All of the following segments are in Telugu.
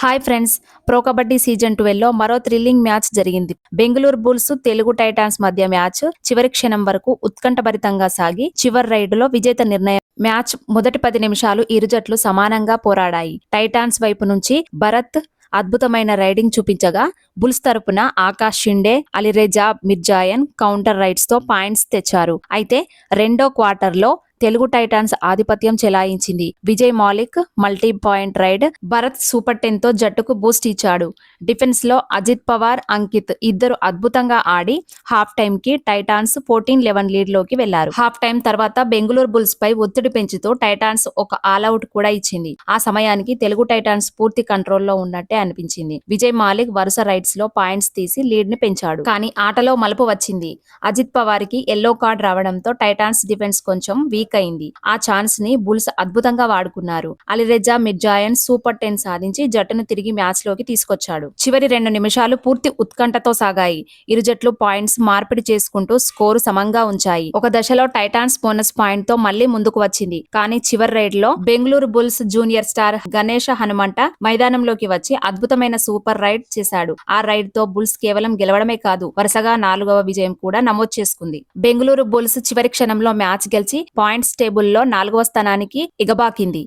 Hi friends pro kabaddi season ట్వెల్వ్లో మరో థ్రిల్లింగ్ మ్యాచ్ జరిగింది. బెంగళూరు బుల్స్ తెలుగు టైటాన్స్ మధ్య మ్యాచ్ చివరి క్షణం వరకు ఉత్కంఠభరితంగా సాగి చివరి రైడ్లో విజేత నిర్ణయం. మ్యాచ్ మొదటి పది నిమిషాలు ఇరు జట్లు సమానంగా పోరాడాయి. టైటాన్స్ వైపు నుంచి భరత్ అద్భుతమైన రైడింగ్ చూపించగా బుల్స్ తరపున Akash Shinde Alireza Mirzaian counter రైడ్స్తో points తెచ్చారు. అయితే రెండో క్వార్టర్లో తెలుగు టైటాన్స్ ఆధిపత్యం చెలాయించింది. Vijay Malik multi point raid Bharat super టెన్తో జట్టుకు బూస్ట్ ఇచ్చాడు. డిఫెన్స్లో అజిత్ పవార్ అంకిత్ ఇద్దరు అద్భుతంగా ఆడి హాఫ్ టైం కి టైటాన్స్ ఫోర్టీన్ లెవెన్ లీడ్లోకి వెళ్ళారు. హాఫ్ టైం తర్వాత బెంగళూరు బుల్స్ పై ఒత్తిడి పెంచుతూ టైటాన్స్ ఒక ఆల్అౌట్ కూడా ఇచ్చింది. ఆ సమయానికి తెలుగు టైటాన్స్ పూర్తి కంట్రోల్లో ఉన్నట్టే అనిపించింది. విజయ్ మాలిక్ వరుస రైడ్స్లో పాయింట్స్ తీసి లీడ్ని పెంచాడు. కానీ ఆటలో మలుపు వచ్చింది. అజిత్ పవార్కి ఎల్లో కార్డ్ రావడంతో టైటాన్స్ డిఫెన్స్ కొంచెం వీక్ అయింది ఆ ఛాన్స్ని బుల్స్ అద్భుతంగా వాడుకున్నారు. అలిరెజా మిర్జాయన్ సూపర్ టెన్ సాధించి జట్టును తిరిగి మ్యాచ్లోకి తీసుకొచ్చాడు. చివరి రెండు నిమిషాలు పూర్తి ఉత్కంఠతో సాగాయి. ఇరు జట్లు పాయింట్స్ మార్పిడి చేసుకుంటూ స్కోరు సమంగా ఉంచాయి. ఒక దశలో టైటాన్స్ బోనస్ పాయింట్తో మళ్ళీ ముందుకు వచ్చింది. కానీ చివరి రైడ్లో Bengaluru Bulls junior star Ganesh Hanumanta మైదానంలోకి వచ్చి అద్భుతమైన సూపర్ రైడ్ చేశాడు. ఆ రైడ్తో బుల్స్ కేవలం గెలవడమే కాదు వరుసగా నాలుగవ విజయం కూడా నమోదు చేసుకుంది. బెంగళూరు బుల్స్ చివరి క్షణంలో మ్యాచ్ గెలిచి పాయింట్ పాయింట్స్ టేబుల్లో నాలుగవ స్థానానికి ఇగబాకింది.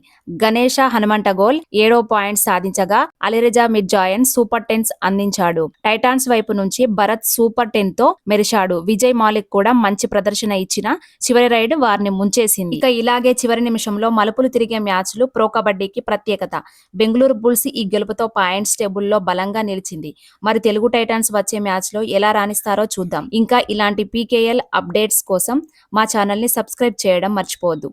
గణేష హనుమంట గోల్ ఏడో పాయింట్ సాధించగా అలిరెజా మిర్జాయన్ సూపర్ టెన్స్ అందించాడు. టైటాన్స్ వైపు నుంచి భరత్ సూపర్ టెన్తో మెరిశాడు. విజయ్ మాలిక్ కూడా మంచి ప్రదర్శన ఇచ్చిన చివరి రైడ్ వారిని ముంచేసింది. ఇక ఇలాగే చివరి నిమిషంలో మలుపులు తిరిగే మ్యాచ్లు ప్రో కబడ్డీకి ప్రత్యేకత. బెంగళూరు బుల్స్ ఈ గెలుపుతో పాయింట్స్ టేబుల్లో బలంగా నిలిచింది. మరి తెలుగు టైటాన్స్ వచ్చే మ్యాచ్లో ఎలా రాణిస్తారో చూద్దాం. ఇంకా ఇలాంటి పీకేఎల్ అప్డేట్స్ కోసం మా ఛానల్ని సబ్స్క్రైబ్ చేయడం మర్చిపోవద్దు.